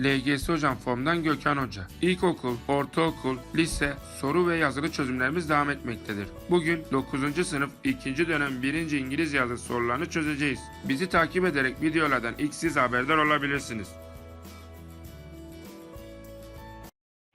LGS Hocam Form'dan Gökhan Hoca. İlkokul, ortaokul, lise, soru ve yazılı çözümlerimiz devam etmektedir. Bugün 9. sınıf 2. dönem 1. İngiliz yazılı sorularını çözeceğiz. Bizi takip ederek videolardan ilk siz haberdar olabilirsiniz.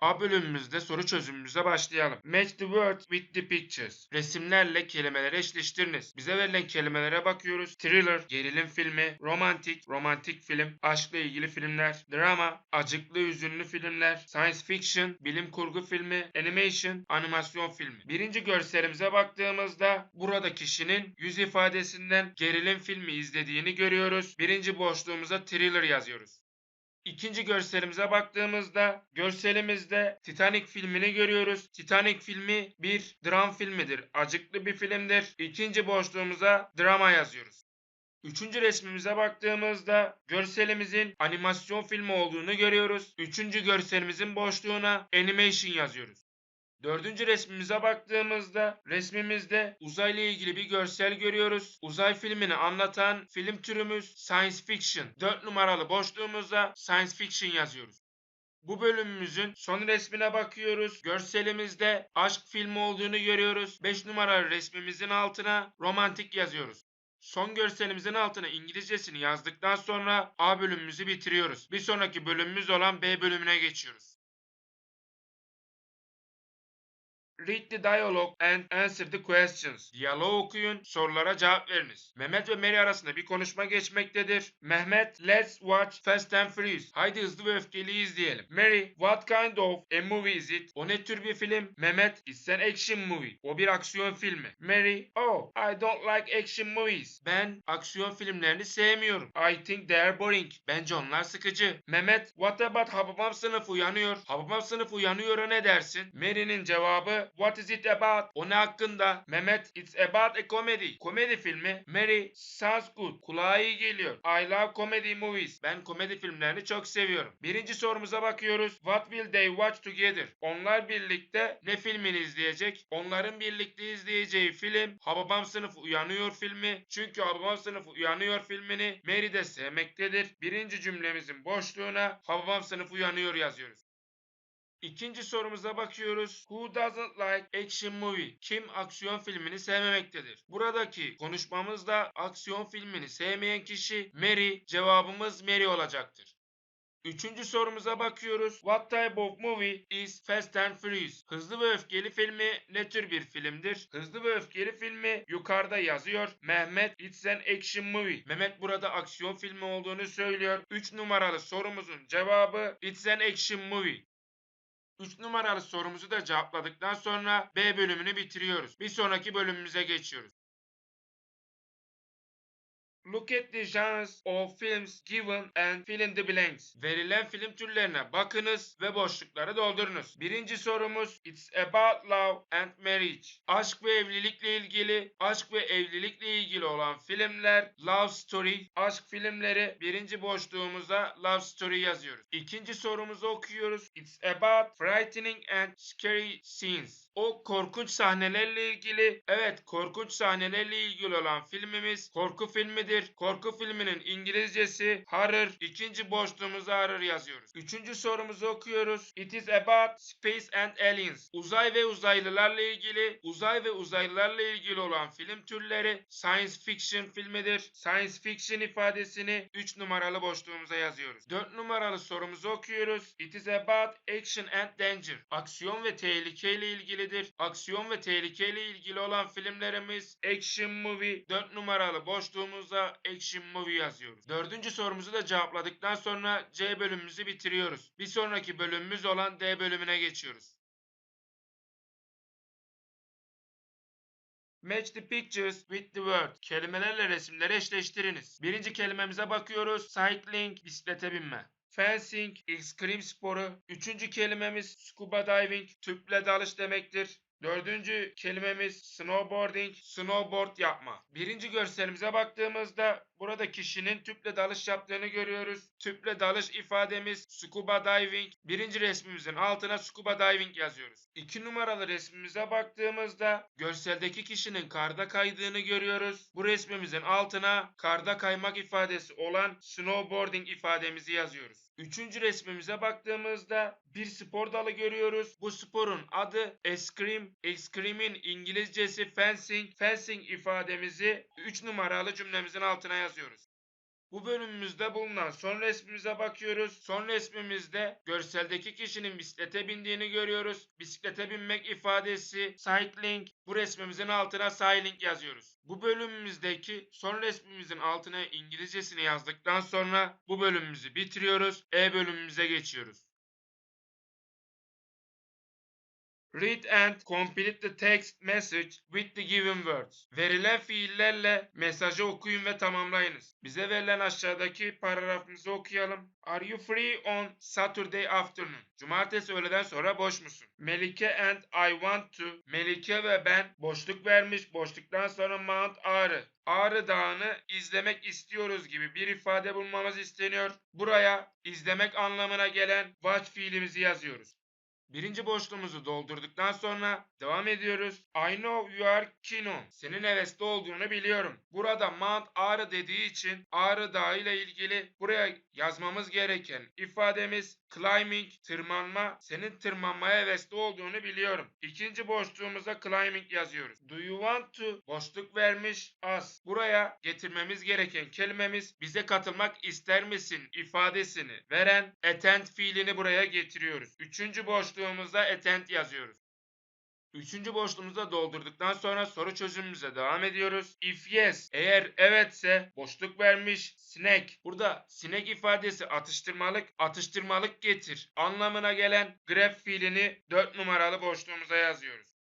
A bölümümüzde soru çözümümüze başlayalım. Match the words with the pictures. Resimlerle kelimeleri eşleştiriniz. Bize verilen kelimelere bakıyoruz. Thriller, gerilim filmi, romantik, romantik film, aşkla ilgili filmler, drama, acıklı hüzünlü filmler, science fiction, bilim kurgu filmi, animation, animasyon filmi. Birinci görselimize baktığımızda burada kişinin yüz ifadesinden gerilim filmi izlediğini görüyoruz. Birinci boşluğumuza thriller yazıyoruz. İkinci görselimize baktığımızda görselimizde Titanic filmini görüyoruz. Titanic filmi bir dram filmidir. Acıklı bir filmdir. İkinci boşluğumuza drama yazıyoruz. Üçüncü resmimize baktığımızda görselimizin animasyon filmi olduğunu görüyoruz. Üçüncü görselimizin boşluğuna animation yazıyoruz. Dördüncü resmimize baktığımızda resmimizde uzayla ilgili bir görsel görüyoruz. Uzay filmini anlatan film türümüz science fiction. Dört numaralı boşluğumuza science fiction yazıyoruz. Bu bölümümüzün son resmine bakıyoruz. Görselimizde aşk filmi olduğunu görüyoruz. 5 numaralı resmimizin altına romantik yazıyoruz. Son görselimizin altına İngilizcesini yazdıktan sonra A bölümümüzü bitiriyoruz. Bir sonraki bölümümüz olan B bölümüne geçiyoruz. Read the dialogue and answer the questions. Diyaloğu okuyun, sorulara cevap veriniz. Mehmet ve Mary arasında bir konuşma geçmektedir. Mehmet, let's watch Fast and Furious. Haydi hızlı ve öfkeli izleyelim. Mary, what kind of a movie is it? O ne tür bir film? Mehmet, it's an action movie. O bir aksiyon filmi. Mary, oh, I don't like action movies. Ben aksiyon filmlerini sevmiyorum. I think they are boring. Bence onlar sıkıcı. Mehmet, what about Hababam sınıfı uyanıyor? Hababam sınıfı uyanıyor'a ne dersin? Mary'nin cevabı, what is it about? O ne hakkında? Mehmet, it's about a comedy. Komedi filmi. Mary, sounds good. Kulağa iyi geliyor. I love comedy movies. Ben komedi filmlerini çok seviyorum. Birinci sorumuza bakıyoruz. What will they watch together? Onlar birlikte ne filmini izleyecek? Onların birlikte izleyeceği film Hababam sınıfı uyanıyor filmi. Çünkü Hababam sınıfı uyanıyor filmini Mary de sevmektedir. Birinci cümlemizin boşluğuna Hababam sınıfı uyanıyor yazıyoruz. İkinci sorumuza bakıyoruz. Who doesn't like action movie? Kim aksiyon filmini sevmemektedir? Buradaki konuşmamızda aksiyon filmini sevmeyen kişi Mary. Cevabımız Mary olacaktır. Üçüncü sorumuza bakıyoruz. What type of movie is Fast and Furious? Hızlı ve Öfkeli filmi ne tür bir filmdir? Hızlı ve Öfkeli filmi yukarıda yazıyor. Mehmet it's an action movie. Mehmet burada aksiyon filmi olduğunu söylüyor. 3 numaralı sorumuzun cevabı it's an action movie. 3 numaralı sorumuzu da cevapladıktan sonra B bölümünü bitiriyoruz. Bir sonraki bölümümüze geçiyoruz. Look at the genres of films given and fill in the blanks. Verilen film türlerine bakınız ve boşlukları doldurunuz. Birinci sorumuz It's about love and marriage. Aşk ve evlilikle ilgili, aşk ve evlilikle ilgili olan filmler Love Story, aşk filmleri birinci boşluğumuza Love Story yazıyoruz. İkinci sorumuzu okuyoruz. It's about frightening and scary scenes. O korkunç sahnelerle ilgili, evet korkunç sahnelerle ilgili olan filmimiz korku filmidir. Korku filminin İngilizcesi horror. İkinci boşluğumuza horror yazıyoruz. Üçüncü sorumuzu okuyoruz. It is about space and aliens. Uzay ve uzaylılarla ilgili, uzay ve uzaylılarla ilgili olan film türleri science fiction filmidir. Science fiction ifadesini 3 numaralı boşluğumuza yazıyoruz. 4 numaralı sorumuzu okuyoruz. It is about action and danger. Aksiyon ve tehlikeyle ilgilidir. Aksiyon ve tehlikeyle ilgili olan filmlerimiz action movie. 4 numaralı boşluğumuza action movie yazıyoruz. Dördüncü sorumuzu da cevapladıktan sonra C bölümümüzü bitiriyoruz. Bir sonraki bölümümüz olan D bölümüne geçiyoruz. Match the pictures with the word. Kelimelerle resimleri eşleştiriniz. Birinci kelimemize bakıyoruz. Cycling, bisiklete binme. Fencing, ekstrem sporu. Üçüncü kelimemiz scuba diving, tüple dalış demektir. Dördüncü kelimemiz snowboarding, snowboard yapma. Birinci görselimize baktığımızda burada kişinin tüple dalış yaptığını görüyoruz. Tüple dalış ifademiz scuba diving. Birinci resmimizin altına scuba diving yazıyoruz. İki numaralı resmimize baktığımızda görseldeki kişinin karda kaydığını görüyoruz. Bu resmimizin altına karda kaymak ifadesi olan snowboarding ifademizi yazıyoruz. Üçüncü resmimize baktığımızda bir spor dalı görüyoruz. Bu sporun adı eskrim. Eskrimin İngilizcesi fencing. Fencing ifademizi 3 numaralı cümlemizin altına yazıyoruz. Bu bölümümüzde bulunan son resmimize bakıyoruz. Son resmimizde görseldeki kişinin bisiklete bindiğini görüyoruz. Bisiklete binmek ifadesi cycling. Bu resmimizin altına sailing yazıyoruz. Bu bölümümüzdeki son resmimizin altına İngilizcesini yazdıktan sonra bu bölümümüzü bitiriyoruz. E bölümümüze geçiyoruz. Read and complete the text message with the given words. Verilen fiillerle mesajı okuyun ve tamamlayınız. Bize verilen aşağıdaki paragrafımızı okuyalım. Are you free on Saturday afternoon? Cumartesi öğleden sonra boş musun? Melike and I want to. Melike ve ben boşluk vermiş. Boşluktan sonra Mount Ağrı. Ağrı Dağı'nı izlemek istiyoruz gibi bir ifade bulmamız isteniyor. Buraya izlemek anlamına gelen watch fiilimizi yazıyoruz. Birinci boşluğumuzu doldurduktan sonra devam ediyoruz. I know you are keen on. Senin hevesli olduğunu biliyorum. Burada Mount Ağrı dediği için Ağrı Dağı ile ilgili buraya yazmamız gereken ifademiz climbing, tırmanma. Senin tırmanmaya hevesli olduğunu biliyorum. İkinci boşluğumuza climbing yazıyoruz. Do you want to? Boşluk vermiş us. Buraya getirmemiz gereken kelimemiz bize katılmak ister misin ifadesini veren attend fiilini buraya getiriyoruz. Üçüncü boşluğumuzda attend yazıyoruz. Üçüncü boşluğumuzu doldurduktan sonra soru çözümümüze devam ediyoruz. If yes, eğer evetse boşluk vermiş snack. Burada snack ifadesi atıştırmalık, atıştırmalık getir anlamına gelen grab fiilini 4 numaralı boşluğumuza yazıyoruz.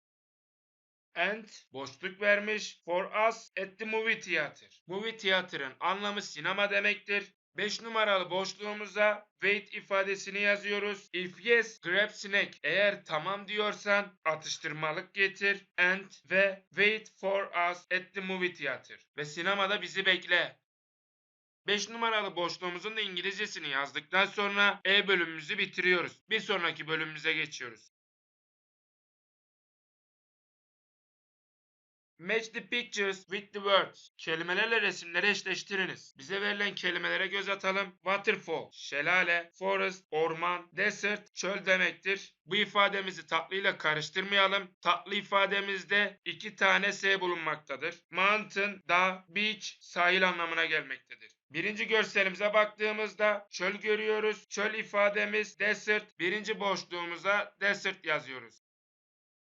And boşluk vermiş for us at the movie theater. Movie theater'ın anlamı sinema demektir. 5 numaralı boşluğumuza wait ifadesini yazıyoruz. If yes, grab snack. Eğer tamam diyorsan atıştırmalık getir. And ve wait for us at the movie theater. Ve sinemada bizi bekle. 5 numaralı boşluğumuzun da İngilizcesini yazdıktan sonra E bölümümüzü bitiriyoruz. Bir sonraki bölümümüze geçiyoruz. Match the pictures with the words. Kelimelerle resimleri eşleştiriniz. Bize verilen kelimelere göz atalım. Waterfall, şelale, forest, orman, desert, çöl demektir. Bu ifademizi tatlıyla karıştırmayalım. Tatlı ifademizde iki tane S bulunmaktadır. Mountain, dağ, beach, sahil anlamına gelmektedir. Birinci görselimize baktığımızda çöl görüyoruz. Çöl ifademiz desert. Birinci boşluğumuza desert yazıyoruz.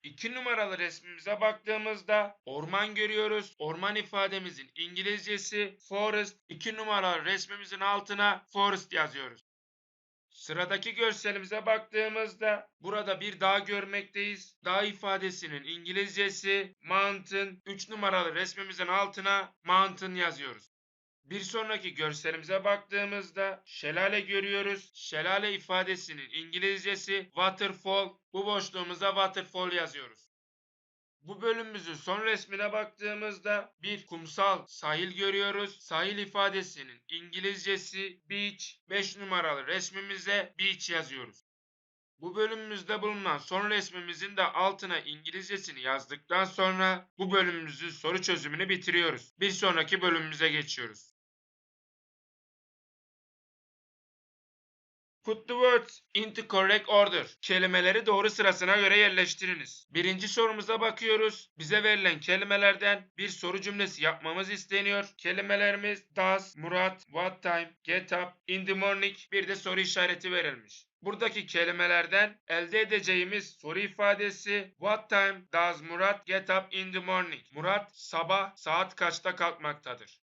2 numaralı resmimize baktığımızda orman görüyoruz. Orman ifademizin İngilizcesi forest. 2 numaralı resmimizin altına forest yazıyoruz. Sıradaki görselimize baktığımızda burada bir dağ görmekteyiz. Dağ ifadesinin İngilizcesi mountain. 3 numaralı resmimizin altına mountain yazıyoruz. Bir sonraki görselimize baktığımızda şelale görüyoruz. Şelale ifadesinin İngilizcesi waterfall. Bu boşluğumuza waterfall yazıyoruz. Bu bölümümüzün son resmine baktığımızda bir kumsal sahil görüyoruz. Sahil ifadesinin İngilizcesi beach. 5 numaralı resmimize beach yazıyoruz. Bu bölümümüzde bulunan son resmimizin de altına İngilizcesini yazdıktan sonra bu bölümümüzün soru çözümünü bitiriyoruz. Bir sonraki bölümümüze geçiyoruz. Put the words into correct order. Kelimeleri doğru sırasına göre yerleştiriniz. Birinci sorumuza bakıyoruz. Bize verilen kelimelerden bir soru cümlesi yapmamız isteniyor. Kelimelerimiz does, Murat, what time, get up, in the morning bir de soru işareti verilmiş. Buradaki kelimelerden elde edeceğimiz soru ifadesi What time does Murat get up in the morning? Murat sabah saat kaçta kalkmaktadır?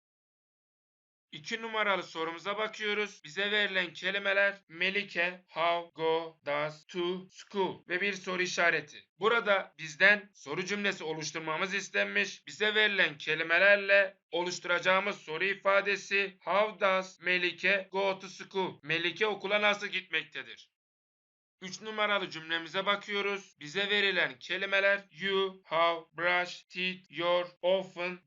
2 numaralı sorumuza bakıyoruz. Bize verilen kelimeler Melike, how, go, does, to, school ve bir soru işareti. Burada bizden soru cümlesi oluşturmamız istenmiş. Bize verilen kelimelerle oluşturacağımız soru ifadesi How does Melike go to school? Melike okula nasıl gitmektedir? 3 numaralı cümlemize bakıyoruz. Bize verilen kelimeler you, how, brush, teeth, your, often,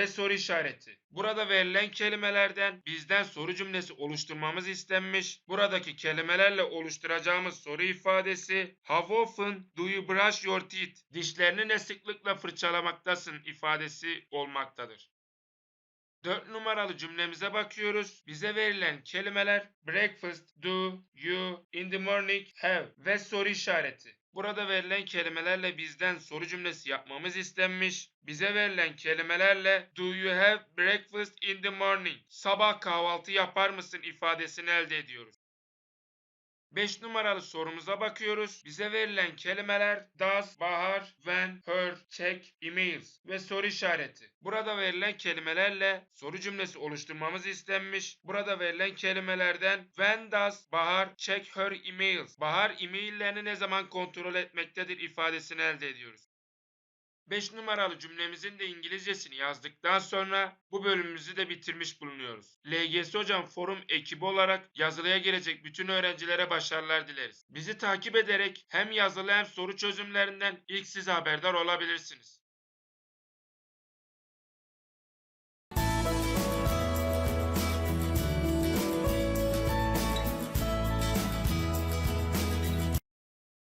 ve soru işareti. Burada verilen kelimelerden bizden soru cümlesi oluşturmamız istenmiş. Buradaki kelimelerle oluşturacağımız soru ifadesi How often do you brush your teeth? Dişlerini ne sıklıkla fırçalamaktasın ifadesi olmaktadır. 4 numaralı cümlemize bakıyoruz. Bize verilen kelimeler breakfast, do, you, in the morning, have ve soru işareti. Burada verilen kelimelerle bizden soru cümlesi yapmamız istenmiş. Bize verilen kelimelerle do you have breakfast in the morning? Sabah kahvaltı yapar mısın ifadesini elde ediyoruz. 5 numaralı sorumuza bakıyoruz. Bize verilen kelimeler does, bahar, when, check, emails ve soru işareti. Burada verilen kelimelerle soru cümlesi oluşturmamız istenmiş. Burada verilen kelimelerden when does bahar check her emails? Bahar e-maillerini ne zaman kontrol etmektedir ifadesini elde ediyoruz. 5 numaralı cümlemizin de İngilizcesini yazdıktan sonra bu bölümümüzü de bitirmiş bulunuyoruz. LGS Hocam forum ekibi olarak yazılıya girecek bütün öğrencilere başarılar dileriz. Bizi takip ederek hem yazılı hem soru çözümlerinden ilk siz haberdar olabilirsiniz.